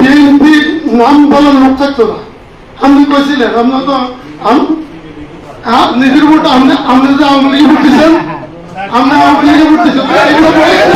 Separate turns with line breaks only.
বিএনপির নাম বলার লোক থাকতো না আপনি কইছিলেন আপনার তো হ্যাঁ, নিজের ভোট আপনি আপনি যে আওয়ামী লীগে ভোট দিচ্ছেন আপনি আওয়ামী লীগে ভোট দিচ্ছেন